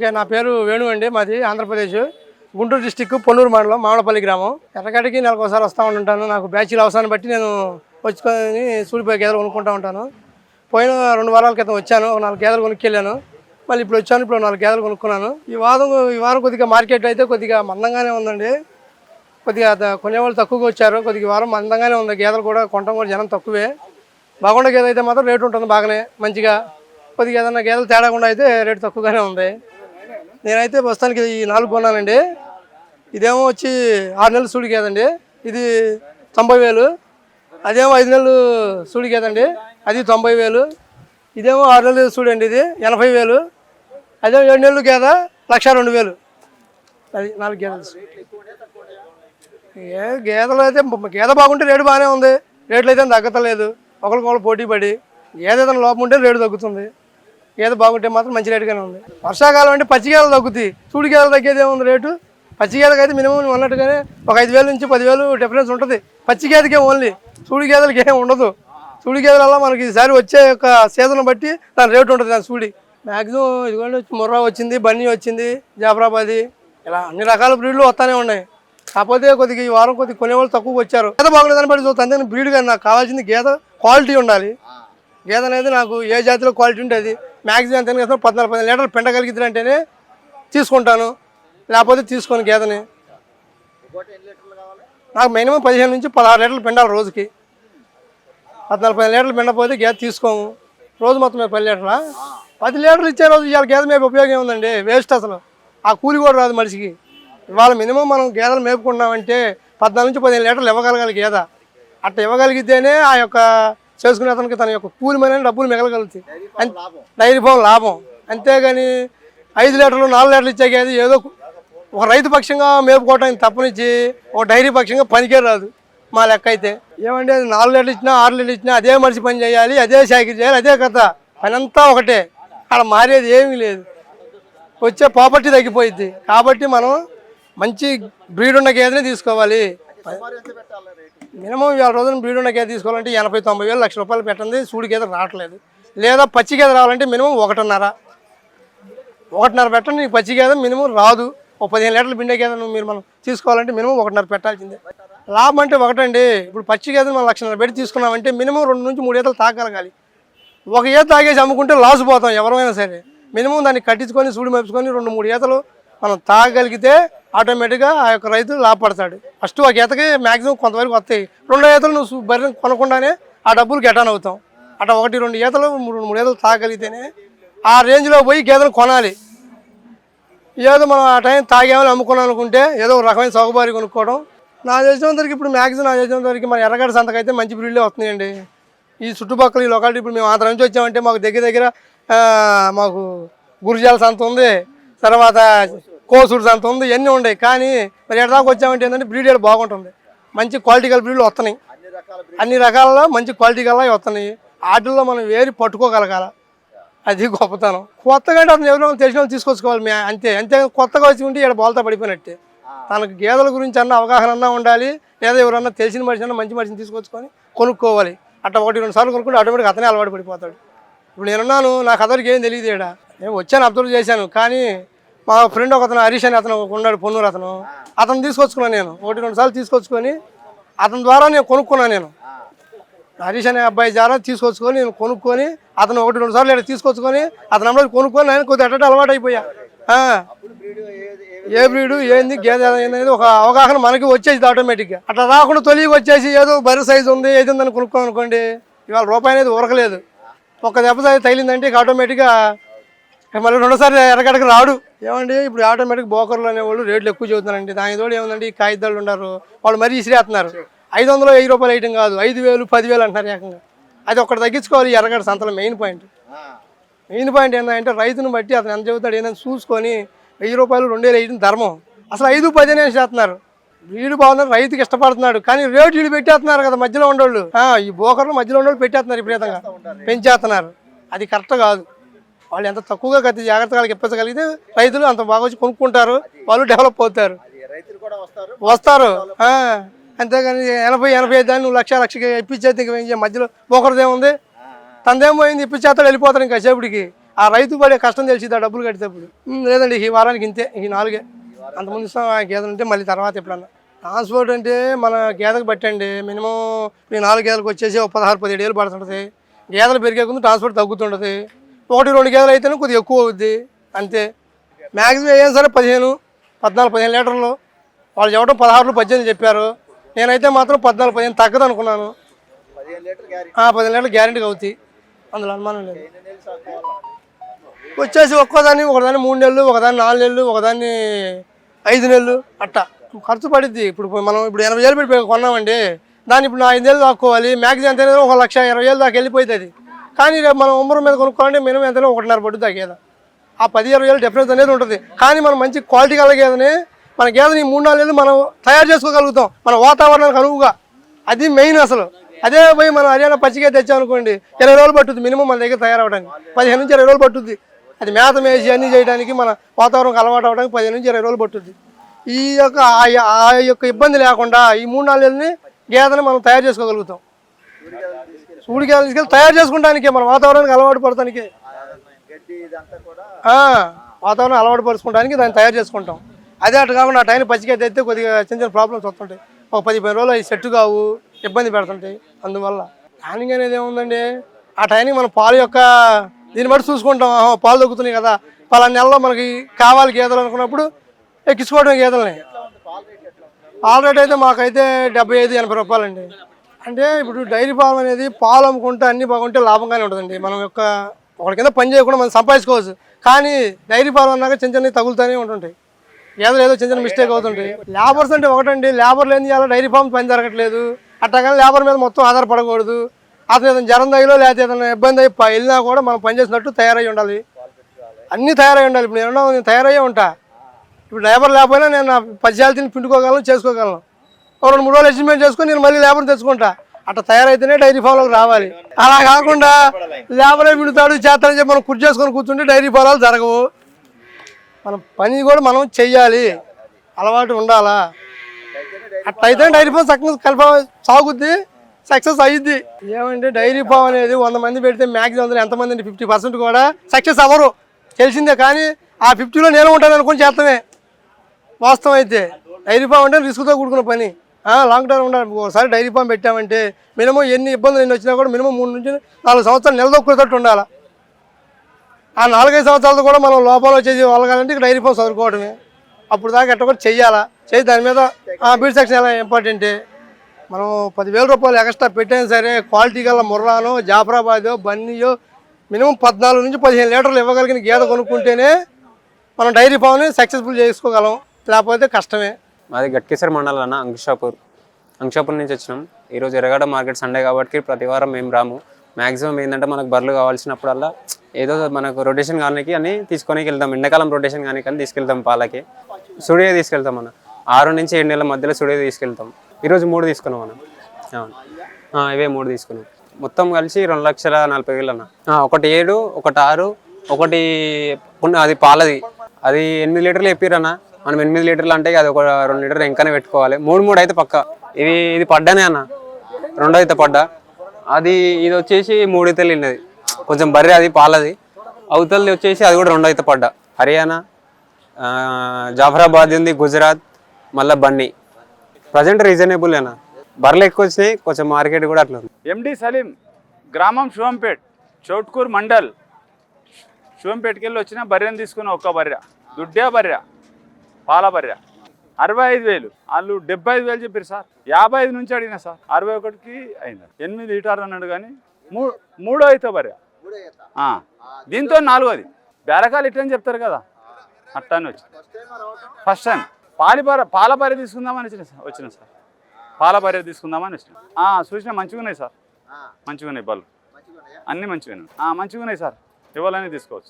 Okay నా పేరు వేణు అండి మాది ఆంధ్రప్రదేశ్ గుంటూరు డిస్టిక్ పొన్నూరు మండలం మామిడపల్లి గ్రామం. ఎర్రగడికి నెలకు ఒకసారి వస్తూ ఉంటాను నాకు బ్యాచీల అవసరాన్ని బట్టి నేను వచ్చుకొని సూడిపోయి గేదెలు కొనుక్కుంటూ ఉంటాను. పోయిన రెండు వారాల క్రితం వచ్చాను ఒక నాలుగు గేదెలు కొనుక్కెళ్ళాను. మళ్ళీ ఇప్పుడు వచ్చాను ఇప్పుడు నాలుగు గేదెలు కొనుక్కున్నాను. ఈ వారం ఈ వారం కొద్దిగా మార్కెట్ అయితే కొద్దిగా మందంగానే ఉందండి. కొద్దిగా కొనేవాళ్ళు తక్కువగా వచ్చారు. కొద్దిగా వారం మందంగానే ఉంది. గేదెలు కూడా కొనడం కూడా జనం తక్కువే. బాగుండే గేదె అయితే మాత్రం రేటు ఉంటుంది బాగానే మంచిగా. కొద్దిగా ఏదైనా గేదెలు తేడాకుండా అయితే రేటు తక్కువగానే ఉంది. నేనైతే ప్రస్తుతానికి ఈ నాలుగు కొన్నానండి. ఇదేమో వచ్చి ఆరు నెలలు సూడి గేదండి ఇది తొంభై వేలు. అదేమో ఐదు నెలలు సూడి గేదండి అది తొంభై వేలు. ఇదేమో ఆరు నెలలు సూడండి ఇది. ఎనభై వేలు. అదేమో ఏడు నెలలు గేద లక్ష రెండు వేలు. అది నాలుగు గేదెలు. ఏ గేదలు అయితే గేదె బాగుంటే రేటు బాగానే ఉంది. రేట్లు అయితే తగ్గతలేదు ఒకరికొకరు పోటీ పడి. గేదె ఏదైనా లోపం ఉంటే రేటు తగ్గుతుంది. గేదె బాగుంటే మాత్రం మంచి రేటుగానే ఉంది. వర్షాకాలం అంటే పచ్చి తగ్గుతాయి చూడి గేదెలు తగ్గేది ఏముంది రేటు పచ్చిగేదకి అయితే మినిమం ఉన్నట్టుగానే అన్నట్టుగానే ఒక ఐదు వేల నుంచి పదివేలు డిఫరెన్స్ ఉంటుంది. పచ్చిగేదకే ఓన్లీ చూడి గేదెలకి ఏమి ఉండదు. చూడి గేదెల మనకి ఈసారి వచ్చే యొక్క సీజన్ బట్టి దాని రేటు ఉంటుంది దాని చూడి మ్యాక్సిమం ఇదిగోండి ముర్రా వచ్చింది బన్నీ వచ్చింది జాఫరాబాది ఇలా అన్ని రకాల బ్రీడ్లు వస్తానే ఉన్నాయి. కాకపోతే కొద్దిగా ఈ వారం కొద్దిగా కొనేవాళ్ళు తక్కువ వచ్చారు. గేదె దాన్ని బట్టి చూస్తాను. అందుకని బ్రీడ్ కానీ నాకు కావాల్సింది గేదె క్వాలిటీ ఉండాలి. గేదె అనేది నాకు ఏ జాతిలో క్వాలిటీ ఉంటుంది మ్యాక్సిమం ఎంత వేస్తాను పద్నాలుగు పదిహేను లీటర్లు పెండగలిగితే అంటేనే తీసుకుంటాను. లేకపోతే తీసుకోను గేదెని. నాకు మినిమం పదిహేను నుంచి పదహారు లీటర్లు పిండాలి రోజుకి. పద్నాలుగు పదిహేను లీటర్లు పిండపోతే గేదె తీసుకోము. రోజు మొత్తం పది లీటర్లా? పది లీటర్లు ఇచ్చే రోజు ఇవాళ గేదె మేపు ఉపయోగం ఏముందండి? వేస్ట్ అసలు. ఆ కూలి కూడా రాదు మనిషికి. ఇవాళ మినిమం మనం గేదెలు మేపుకున్నామంటే పద్నాలుగు నుంచి పదిహేను లీటర్లు ఇవ్వగలగాలి గేద. అట్లా ఇవ్వగలిగితేనే ఆ యొక్క చేసుకునే అతనికి తన యొక్క కూలి మీద డబ్బులు మిగలగలుగుతాయి డైరీ ఫామ్ లాభం. అంతేగాని ఐదు లీటర్లు నాలుగు లీటర్లు ఇచ్చే గేదె ఏదో ఒక రైతు పక్షంగా మేపుకోవటానికి తప్పనిచ్చి ఒక డైరీ పక్షంగా పనికే రాదు మా లెక్క అయితే. ఏమంటే అది నాలుగు లీటర్లు ఇచ్చినా ఆరు లీటర్లు ఇచ్చినా అదే మనిషి పని చేయాలి అదే సాకిరి చేయాలి అదే కథ. పని అంతా ఒకటే. అక్కడ మారేది ఏమీ లేదు. వచ్చే ప్రాపర్టీ తగ్గిపోయింది కాబట్టి మనం మంచి బ్రీడ్ ఉన్న గేదెని తీసుకోవాలి. మినిమం వేల రోజులు బ్రీడ్ ఉన్న గేదె తీసుకోవాలంటే ఎనభై తొంభై వేలు లక్ష రూపాయలు పెట్టండి సూడి గేదె రావట్లేదు. లేదా పచ్చి గేదె రావాలంటే మినిమం ఒకటిన్నర. ఒకటిన్నర పెట్టండి నీకు పచ్చి గేదె మినిమం రాదు. ఒక పదిహేను లీటర్లు పిండే గేదె నువ్వు మీరు మనం తీసుకోవాలంటే మినిమం ఒకటిన్నర పెట్టాల్సిందే. లాభం అంటే ఒకటండి. ఇప్పుడు పచ్చి గేదె మనం లక్షన్నర పెట్టి తీసుకున్నామంటే మినిమం రెండు నుంచి మూడు ఈతలు తాగలగాలి ఒక ఈత తాగేసి అమ్ముకుంటే లాస్ పోతాం ఎవరైనా సరే. మినిమం దాన్ని కట్టించుకొని సూడి మెప్పుకొని రెండు మూడు ఈతలు మనం తాగగలిగితే ఆటోమేటిక్గా ఆ యొక్క రైతు లాభపడతాడు. ఫస్ట్ ఒక ఈతకి మ్యాక్సిమం కొంతవరకు వస్తాయి. రెండో ఈతలు నువ్వు సు- కొనకుండానే ఆ డబ్బులు గెటాన్ అవుతాం. అట్లా ఒకటి రెండు ఈతలు మూడు మూడు ఈతలు తాగలిగితేనే ఆ రేంజ్లో పోయి గేదెలు కొనాలి. ఏదో మనం ఆ టైం తాగేమని అమ్ముకున్నాం అనుకుంటే ఏదో ఒక రకమైన సౌకబారి కొనుక్కోవడం. నా తెలిసినంతవరకు ఇప్పుడు మ్యాక్సిమం నా తెలిసినంతవరకు మన ఎర్రగడ్డ సంతకైతే మంచి బ్రీడ్లే వస్తున్నాయండి. ఈ చుట్టుపక్కల ఈ లొకాలిటీ ఇప్పుడు మేము ఆంధ్ర నుంచి వచ్చామంటే మాకు దగ్గర దగ్గర మాకు గురిజాల సంత ఉంది. తర్వాత కోసూరు సంత ఉంది ఇవన్నీ ఉన్నాయి కానీ మరి ఎడదాకా వచ్చామంటే ఏంటంటే బ్రీడ్ బాగుంటుంది. మంచి క్వాలిటీ గల బ్రీడ్లు వస్తున్నాయి అన్ని రకాలలో మంచి క్వాలిటీ గల వస్తున్నాయి వాటిల్లో మనం వేరి పట్టుకోగలగాల? అది గొప్పతనం. కొత్తగా అంటే అతను ఎవరైనా తెలిసిన వాళ్ళు తీసుకొచ్చుకోవాలి మే అంతే. అంతే కొత్తగా వచ్చి ఉంటే ఇక్కడ బోల్తా పడిపోయినట్టే. తనకు గేదెల గురించి అన్న అవగాహన అన్నా ఉండాలి. లేదా ఎవరన్నా తెలిసిన మనిషి అన్న మంచి మనిషిని తీసుకొచ్చుకొని కొనుక్కోవాలి. అట్లా ఒకటి రెండు సార్లు కొనుక్కుంటే ఆటోమేటిక్ అతనే అలవాటు పడిపోతాడు. ఇప్పుడు నేనున్నాను నాకు అతనికి ఏం తెలియదు ఇక్కడ నేను వచ్చాను అబ్జర్వ్ చేశాను. కానీ మా ఫ్రెండ్ ఒక అతను హరీష్ అని అతను ఉన్నాడు పొన్నూరు అతను. అతను తీసుకొచ్చుకున్నాను నేను. ఒకటి రెండు సార్లు తీసుకొచ్చుకొని అతని ద్వారా నేను కొనుక్కున్నాను నేను. హరీష్ అనే అబ్బాయి ద్వారా తీసుకొచ్చుకొని నేను కొనుక్కొని అతను ఒకటి రెండు సార్లు ఇక్కడ తీసుకొచ్చుకొని అతను అమ్మాయి కొనుక్కొని నేను కొద్దిగా అట్ట అలవాటు అయిపోయా. ఏ బ్రీడు ఏంది గేదె అనేది ఒక అవగాహన మనకి వచ్చేది ఆటోమేటిక్గా అట్లా రాకుండా తొలిగి వచ్చేసి ఏదో బరి సైజు ఉంది ఏది ఉందని కొనుక్కోనుకోండి ఇవాళ రూపాయి అనేది ఉరకలేదు ఒక దెబ్బ తగిలిందంటే ఇక ఆటోమేటిక్గా మళ్ళీ రెండోసారి ఎరగడకు రాడు. ఏమండి? ఇప్పుడు ఆటోమేటిక్ బోకర్లు అనేవాళ్ళు రేట్లు ఎక్కువ చెబుతున్నారండి. దాని తోడు ఏముందండి? ఈ కాగితాలు ఉన్నారు వాళ్ళు మరీ ఇసిరేస్తున్నారు. ఐదు వందలు వెయ్యి రూపాయలు వేయటం కాదు. ఐదు వేలు పదివేలు అంటున్నారు ఏకంగా. అది ఒకటి తగ్గించుకోవాలి ఎరగడ సంతలో మెయిన్ పాయింట్. మెయిన్ పాయింట్ ఏంటంటే రైతును బట్టి అతను ఎంత చెబుతాడు ఏంటని చూసుకొని వెయ్యి రూపాయలు రెండు వేలు వేయడం ధర్మం. అసలు ఐదు పది అనేసి చేస్తున్నారు. వీడు బాగున్నారు రైతుకి ఇష్టపడుతున్నాడు. కానీ రేటు వీడు పెట్టేస్తున్నారు కదా మధ్యలో ఉండోళ్ళు ఈ బోకర్లు మధ్యలో ఉండోళ్ళు పెట్టేస్తున్నారు విపరీతంగా. పెంచేస్తున్నారు. అది కరెక్ట్ కాదు. వాళ్ళు ఎంత తక్కువగా గతి జాగ్రత్తగా ఇప్పించగలిగితే రైతులు అంత బాగా వచ్చి కొనుక్కుంటారు వాళ్ళు డెవలప్ అవుతారు. వస్తారు. అంతేగాని ఎనభై ఎనభై ఐదు దాన్ని లక్ష లక్షకి ఇప్పించేది ఇంక మధ్యలో ఒకరిదేముంది తనదేం పోయింది ఇప్పించేస్తాడు వెళ్ళిపోతాడు ఇంకా సేపుడికి. ఆ రైతు పడే కష్టం తెలిసి ఆ డబ్బులు కట్టేటప్పుడు లేదండి ఈ వారానికి ఇంతే ఈ నాలుగే. అంతకుముందు ఇస్తాం ఆ గేదెలు ఉంటే మళ్ళీ తర్వాత ఎప్పుడన్నా. ట్రాన్స్పోర్ట్ అంటే మన గేదెకు బట్టండి మినిమం ఈ నాలుగు గేదెలకు వచ్చేసి ఒక పదహారు పదిహేడు ఏళ్ళు పడుతుంటుంది. గేదెలు పెరిగే కొంత ట్రాన్స్పోర్ట్ తగ్గుతుంటుంది. ఒకటి రెండు గేదెలు అయితేనే కొద్దిగా ఎక్కువ అవుద్ది. అంతే. మ్యాక్సిమం ఏం సరే పదిహేను పద్నాలుగు పదిహేను లీటర్లు. వాళ్ళు చెప్పడం పదహారులు పద్దెనిమిది చెప్పారు. నేనైతే మాత్రం పద్నాలుగు పదిహేను తగ్గదు అనుకున్నాను. పదిహేను లీటర్ గ్యారెంటీ. ఆ, పదిహేను లీటర్లు గ్యారెంటీగా అవుతాయి. అందులో అనుమానం లేదు. వచ్చేసి ఒక్కోదాన్ని ఒకదాన్ని మూడు నెలలు ఒకదాన్ని నాలుగు నెలలు ఒకదాన్ని ఐదు నెలలు అట్టా. ఖర్చు పడిద్ది. ఇప్పుడు మనం ఇప్పుడు ఎనభై వేలు పెట్టి కొన్నామండి. దాన్ని ఇప్పుడు నా ఐదు నెలలు దాక్కోవాలి. మ్యాక్సిమం ఎంత ఒక లక్ష ఇరవై వేలు దాకా వెళ్ళిపోతుంది కానీ రేపు మనం ఉమ్మరం మీద కొనుక్కోవాలంటే మినిమం ఎంతలో ఒకటిన్నర పడుతుంది ఆ గేదె ఆ పది ఇరవై వేలు డిఫరెన్స్ అనేది ఉంటుంది. కానీ మనం మంచి క్వాలిటీ గల గేదని మన గేదని మూడు నాలుగు మనం తయారు చేసుకోగలుగుతాం. మన వాతావరణానికి అనువుగా. అది మెయిన్ అసలు. అదే పోయి మనం హర్యానా పచ్చిగా తెచ్చామనుకోండి ఇరవై రోజులు పట్టుద్ది మినిమం మన దగ్గర తయారవడానికి. పదిహేను నుంచి ఇరవై రోజులు పట్టుద్ది. అది మేత మేసి అన్నీ చేయడానికి మన వాతావరణం అలవాటు అవడానికి పదిహేను నుంచి ఇరవై రోజులు పట్టుద్ది. ఈ యొక్క ఆ- ఆ యొక్క ఇబ్బంది లేకుండా ఈ మూడు నాలుగు గేదెని మనం తయారు చేసుకోగలుగుతాం. సూడి తీసుకెళ్ళి తయారు చేసుకుంటానికి మన వాతావరణానికి అలవాటు పడటానికి వాతావరణం అలవాటు పరుచుకోవడానికి దాన్ని తయారు చేసుకుంటాం. అదే అటు కాకుండా ఆ టైం పచ్చిగా తెస్తే కొద్దిగా చిన్న చిన్న ప్రాబ్లమ్స్ వస్తుంటాయి. ఒక పది పది రోజులు అవి సెట్ కావు ఇబ్బంది పెడుతుంటాయి. అందువల్ల ప్లానింగ్ అనేది ఏముందండి? ఆ టైంకి మనం పాలు యొక్క దీన్ని బట్టి చూసుకుంటాం. పాలు దొక్కుతున్నాయి కదా. పలానా నెలలో మనకి కావాలి గేదెలు అనుకున్నప్పుడు ఎక్కించుకోవడం గేదెలని. పాల రేట్ అయితే మాకైతే డెబ్బై ఐదు ఎనభై రూపాయలండి. అంటే ఇప్పుడు డైరీ ఫామ్ అనేది పాలు అమ్ముకుంటే అన్ని బాగుంటే లాభంగానే ఉంటుందండి. మనం యొక్క ఒకటి కింద పని చేయకుండా మనం సంపాదించుకోవచ్చు. కానీ డైరీ ఫామ్ అన్నాక చిన్న చిన్నవి తగులుతూనే ఉంటుంటాయి. ఏదో ఏదో చిన్న చిన్న మిస్టేక్ అవుతుంటాయి. లేబర్స్ అంటే ఒకటండి. లేబర్ లేని చేయాలి డైరీ ఫామ్ పని జరగట్లేదు. అట్టగానే లేబర్ మీద మొత్తం ఆధారపడకూడదు అతను ఏదైనా జ్వరం తగిలో లేకపోతే ఏదైనా ఇబ్బంది అయి ప- వెళ్ళినా కూడా మనం పని చేసినట్టు తయారై ఉండాలి. అన్నీ తయారై ఉండాలి. ఇప్పుడు నేను నేను తయారయ్యే ఉంటా. ఇప్పుడు లేబర్ లేకపోయినా నేను నా పద్యాలు తిని పిండుకోగలను చేసుకోగలను. రెండు మూడు రోజులు ఎస్టిమేట్ చేసుకొని నేను మళ్ళీ లేబర్ తెచ్చుకుంటా. అట్లా తయారైతేనే డైరీ ఫామ్లోకి రావాలి. అలా కాకుండా లేబరే విడుతాడు చేస్తాడని చెప్పి మనం కుర్చీ చేసుకొని కూర్చుంటే డైరీ ఫాలోలు జరగవు. మన పని కూడా మనం చెయ్యాలి. అలవాటు ఉండాలా? అట్లయితే డైరీ ఫామ్ సక్సెస్ కల్ప సాగుద్ది సక్సెస్ అయ్యిద్ది. ఏమంటే డైరీ ఫామ్ అనేది వంద మంది పెడితే మ్యాక్సిమం అందులో ఎంతమంది ఫిఫ్టీ పర్సెంట్ కూడా సక్సెస్ అవ్వరు. తెలిసిందే కానీ ఆ ఫిఫ్టీలో నేను ఉంటాను అనుకుని చేస్తామే. వాస్తవం అయితే. డైరీ ఫామ్ అంటే రిస్క్తో కూడుకున్న పని. లాంగ్ టర్మ్ ఉండాలి. ఒకసారి డైరీ ఫామ్ పెట్టామంటే మినిమం ఎన్ని ఇబ్బందులు ఎన్ని వచ్చినా కూడా మినిమం మూడు నుంచి నాలుగు సంవత్సరాలు నిలదొక్కుతట్టు ఉండాలి? ఆ నాలుగైదు సంవత్సరాలతో కూడా మనం లోపాలు వచ్చేసి వాళ్ళకాలంటే ఇక డైరీ ఫామ్ చదువుకోవడమే అప్పుడు దాకా ఎట్ట కూడా చెయ్యాలా? చేయి దాని మీద బీడ్ సెక్షన్ ఎలా ఇంపార్టెంటే మనం పదివేల రూపాయలు ఎక్స్ట్రా పెట్టాను సరే క్వాలిటీ గల ముర్రానో జాఫరాబాదో బన్నీయో మినిమం పద్నాలుగు నుంచి పదిహేను లీటర్లు ఇవ్వగలిగిన గేదె కొనుక్కుంటేనే మనం డైరీ ఫామ్ని సక్సెస్ఫుల్ చేసుకోగలం. లేకపోతే కష్టమే. మాది గట్కేశ్వర మండలం అన్న అంకుషాపూర్. అంకుషాపూర్ నుంచి వచ్చినాం. ఈరోజు ఎరగడ మార్కెట్ సండే కాబట్టి ప్రతి వారం మేము రాము. మ్యాక్సిమం ఏంటంటే మనకు బర్రెలు కావాల్సినప్పుడల్లా ఏదో మనకు రొటేషన్ కానీ అని తీసుకొని వెళ్తాం. ఎండాకాలం రొటేషన్ కానీ కానీ తీసుకెళ్తాం పాలకి. సుడియో తీసుకెళ్తాం మనం ఆరు నుంచి ఏడు నెలల మధ్యలో సుడియో తీసుకెళ్తాం. ఈరోజు మూడు తీసుకున్నాం మనం అవును. ఇవే మూడు తీసుకున్నాం. మొత్తం కలిసి రెండు లక్షల నలభై వేలు అన్న. ఒకటి ఏడు ఒకటి ఆరు ఒకటి అది పాలది. అది ఎనిమిది లీటర్లు ఎప్పిరన్నా మనం ఎనిమిది లీటర్లు అంటే అది ఒక రెండు లీటర్లు ఇంకానే పెట్టుకోవాలి. మూడు మూడు అయితే పక్క. ఇది ఇది పడ్డానే అన్న. రెండో అయితే పడ్డా. అది ఇది వచ్చేసి మూడు ఇతలు ఉన్నది కొంచెం బర్రె అది పాలది. అవతలది వచ్చేసి అది కూడా రెండో అయితే పడ్డా. హర్యానా జాఫరాబాద్ ఉంది గుజరాత్ మళ్ళీ బన్నీ. ప్రజెంట్ రీజనబుల్ అన్న. బర్రెలు ఎక్కువ వచ్చినాయి కొంచెం మార్కెట్ కూడా అట్లా ఉంది. ఎండి సలీం గ్రామం శివంపేట్ చౌట్కూర్ మండల్. శివంపేటకి వెళ్ళి వచ్చిన బర్రెని తీసుకున్న ఒక్క బర్రె. దుడ్డే బర్రె. పాల బర్రె అరవై ఐదు వేలు. వాళ్ళు డెబ్బై ఐదు వేలు చెప్పారు సార్. యాభై ఐదు నుంచి అడిగిన సార్. అరవై ఒకటికి అయింది. ఎనిమిది లీటర్ అన్నాడు కానీ మూ మూడో అయితే బర్రె. దీంతో నాలుగోది. బేరకాలు ఇట్టని చెప్తారు కదా. అట్టాని వచ్చి. ఫస్ట్ టైం పాలి బర్రె పాల బర్రె తీసుకుందామని వచ్చిన సార్ వచ్చిన సార్. పాల బర్రె తీసుకుందామని వచ్చిన. చూసిన మంచిగా ఉన్నాయి సార్. మంచిగా ఉన్నాయి బళ్ళు. అన్నీ మంచిగా ఉన్నాయి. మంచిగా ఉన్నాయి సార్. ఇవ్వాలని తీసుకోవచ్చు.